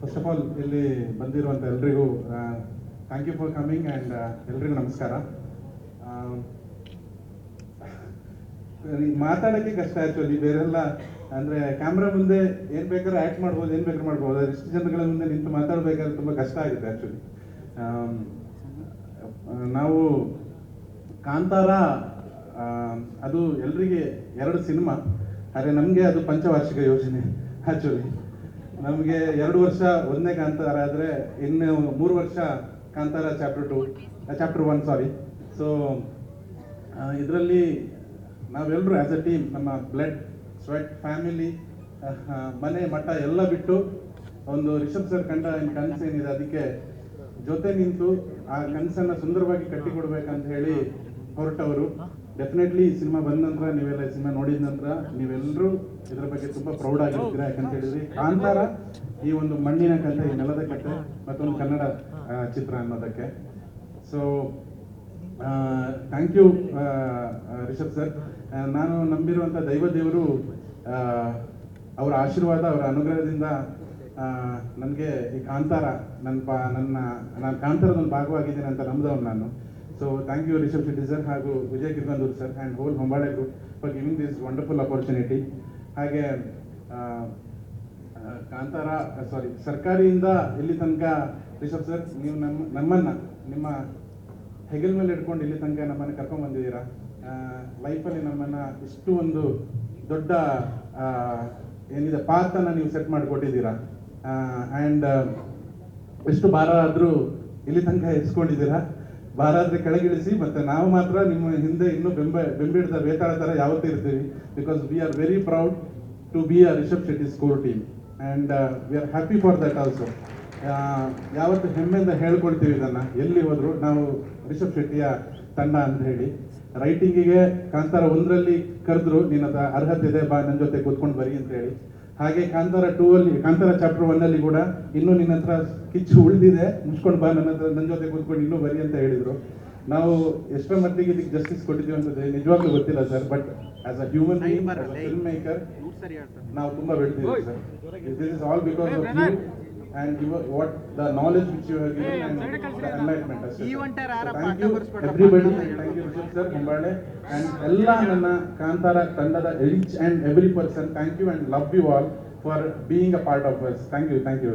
First of all ಇಲ್ಲಿ ಬಂದಿರುವಂಥ ಎಲ್ರಿಗೂ thank you for coming and ಎಲ್ರಿಗೂ ನಮಸ್ಕಾರ. ಮಾತಾಡಕ್ಕೆ ಕಷ್ಟ ಕಷ್ಟ ಆ್ಯಕ್ಚುಲಿ ಬೇರೆಲ್ಲ, ಅಂದರೆ ಕ್ಯಾಮ್ರಾ ಮುಂದೆ ಏನು ಬೇಕಾದ್ರೂ ಆ್ಯಕ್ಟ್ ಮಾಡ್ಬೋದು, ಏನು ಬೇಕಾದ್ರೂ ಮಾಡ್ಬೋದು ಇಷ್ಟು ಜನಗಳ ಮುಂದೆ ನಿಂತು ಮಾತಾಡಬೇಕಾದ್ರೆ ತುಂಬ ಕಷ್ಟ ಆಗುತ್ತೆ ಆ್ಯಕ್ಚುಲಿ ನಾವು ಕಾಂತಾರ ಅದು ಎಲ್ರಿಗೆ ಎರಡು ಸಿನಿಮಾ ಆದರೆ ನಮಗೆ ಅದು ಪಂಚವಾರ್ಷಿಕ ಯೋಜನೆ ಆ್ಯಕ್ಚುಲಿ ನಮಗೆ ಎರಡು ವರ್ಷ ಒಂದನೇ ಕಾಂತಾರ ಆದರೆ ಇನ್ನು ಮೂರು ವರ್ಷ Kantara chapter two chapter one sorry so ಇದರಲ್ಲಿ ನಾವೆಲ್ಲರೂ ಆ್ಯಸ್ ಅ ಟೀಮ್ ನಮ್ಮ ಬ್ಲಡ್ ಸ್ವೆಟ್ ಫ್ಯಾಮಿಲಿ ಮನೆ, ಮಠ ಎಲ್ಲ ಬಿಟ್ಟು ಒಂದು ರಿಷಬ್ ಸರ್ ಕಂಡ ಕನಸು ಏನಿದೆ, ಅದಕ್ಕೆ ಜೊತೆ ನಿಂತು ಆ ಕನಸನ್ನು ಸುಂದರವಾಗಿ ಕಟ್ಟಿಕೊಡ್ಬೇಕಂತ ಹೇಳಿ ಹೊರಟವರು. ಡೆಫಿನೆಟ್ಲಿ ಈ ಸಿನಿಮಾ ಬಂದ ನಂತರ ನೀವೆಲ್ಲ ಈ ಸಿನಿಮಾ ನೋಡಿದ ನಂತರ ನೀವೆಲ್ಲರೂ ಇದರ ಬಗ್ಗೆ ತುಂಬಾ ಪ್ರೌಡ್ ಆಗಿರ್ತೀರಾ ಯಾಕಂತ ಹೇಳಿದ್ರೆ ಕಾಂತಾರ ಈ ಒಂದು ಮಣ್ಣಿನ ಕಥೆ ಈ ನೆಲದ ಕಥೆ ಮತ್ತೊಂದು ಕನ್ನಡ ಚಿತ್ರ ಅನ್ನೋದಕ್ಕೆ. So thank you Rishab sir. ನಾನು ನಂಬಿರುವಂತ ದೈವ ದೇವರು ಅವರ ಆಶೀರ್ವಾದ ಅವರ ಅನುಗ್ರಹದಿಂದ ನನಗೆ ಈ ಕಾಂತಾರ ನನ್ನ ಪಾ ನನ್ನ ನಾನು ಕಾಂತಾರದ ಒಂದು ಭಾಗವಾಗಿದ್ದೇನೆ ಅಂತ ನಂಬಿದವನು ನಾನು. So thank you Rishab Shetty ಹಾಗೂ Vijay Kirgandur sir and whole Hombale group for giving this wonderful opportunity ಹಾಗೆ ಕಾಂತಾರ ಸಾರಿ ಸರ್ಕಾರಿಯಿಂದ ಇಲ್ಲಿ ತನಕ ರಿಷಬ್ ಸರ್ ನೀವು ನಮ್ಮ ನಮ್ಮನ್ನ, ನಿಮ್ಮ ಹೆಗಲ್ ಮೇಲೆ ಇಟ್ಕೊಂಡು ಇಲ್ಲಿ ತನಕ ನಮ್ಮನ್ನು ಕರ್ಕೊಂಡ್ ಬಂದಿದ್ದೀರಾ? ಲೈಫಲ್ಲಿ ನಮ್ಮನ್ನ ಇಷ್ಟು ಒಂದು ದೊಡ್ಡ ಏನಿದೆ ಪಾತನ್ನು ನೀವು ಸೆಟ್ ಮಾಡಿಕೊಟ್ಟಿದ್ದೀರಾ? ಆ್ಯಂಡ್ ಎಷ್ಟು ಭಾರ ಆದರೂ ಇಲ್ಲಿ ತನಕ ಎಸ್ಕೊಂಡಿದ್ದೀರಾ ಭಾರ ಆದ್ರೆ ಕೆಳಗಿಳಿಸಿ, ಮತ್ತೆ ನಾವು ಮಾತ್ರ ನಿಮ್ಮ ಹಿಂದೆ ಇನ್ನೂ ಬೆಂಬ ಬೇತಾಳ ಥರ ಯಾವತ್ತೂ ಇರ್ತೀವಿ. Because we are very proud to be a Rishab Shetty score team and we are happy for that also ಯಾವತ್ತು ಹೆಮ್ಮೆಯಿಂದ ಹೇಳ್ಕೊಳ್ತೀವಿ ಇದನ್ನು. ಎಲ್ಲಿ ಹೋದ್ರು ನಾವು ರಿಷಬ್ ಶೆಟ್ಟಿಯ ತಂಡ ಅಂತ ಹೇಳಿ. ರೈಟಿಂಗಿಗೆ ಕಾಂತಾರ ಒಂದರಲ್ಲಿ ಕರೆದ್ರು, ನಿನ್ನ ಅರ್ಹತೆ ಇದೆ, ಬಾ ನನ್ನ ಜೊತೆ ಕೂತ್ಕೊಂಡು ಬರಿ ಅಂತ ಹೇಳಿ. ಹಾಗೆ ಕಾಂತಾರ ಟೂ ಅಲ್ಲಿ ಕಾಂತಾರ ಚಾಪ್ಟರ್ ಒನ್ ಅಲ್ಲಿ ಕೂಡ ಇನ್ನೂ ನಿನ್ನ ಹತ್ರ ಕಿಚ್ಚು ಉಳಿದಿದೆ. ಮುಚ್ಕೊಂಡು ಬಾ ನನ್ನ ಹತ್ರ ನನ್ನ ಜೊತೆ ಕೂತ್ಕೊಂಡು ಇನ್ನೂ ಬರಿ ಅಂತ ಹೇಳಿದ್ರು. ನಾವು ಎಷ್ಟರ ಮಟ್ಟಿಗೆ ಇದಕ್ಕೆ ಜಸ್ಟಿಸ್ ಕೊಟ್ಟಿದ್ದೀವಿ ಅಂತ ನಿಜವಾಗ್ಲೂ ಗೊತ್ತಿಲ್ಲ sir but as a human film maker ನಾವು ತುಂಬಾ ಬೆಳೆದಿದ್ದೀವಿ sir this is all because of and you what the knowledge which you have given and the enlightenment ಅಷ್ಟೇ thank you everybody thank you Rishab sir Hombale and ಎಲ್ಲ ನನ್ನ ಕಾಂತಾರ ತಂಡದ each and every person thank you and love you all for being a part of us thank you thank you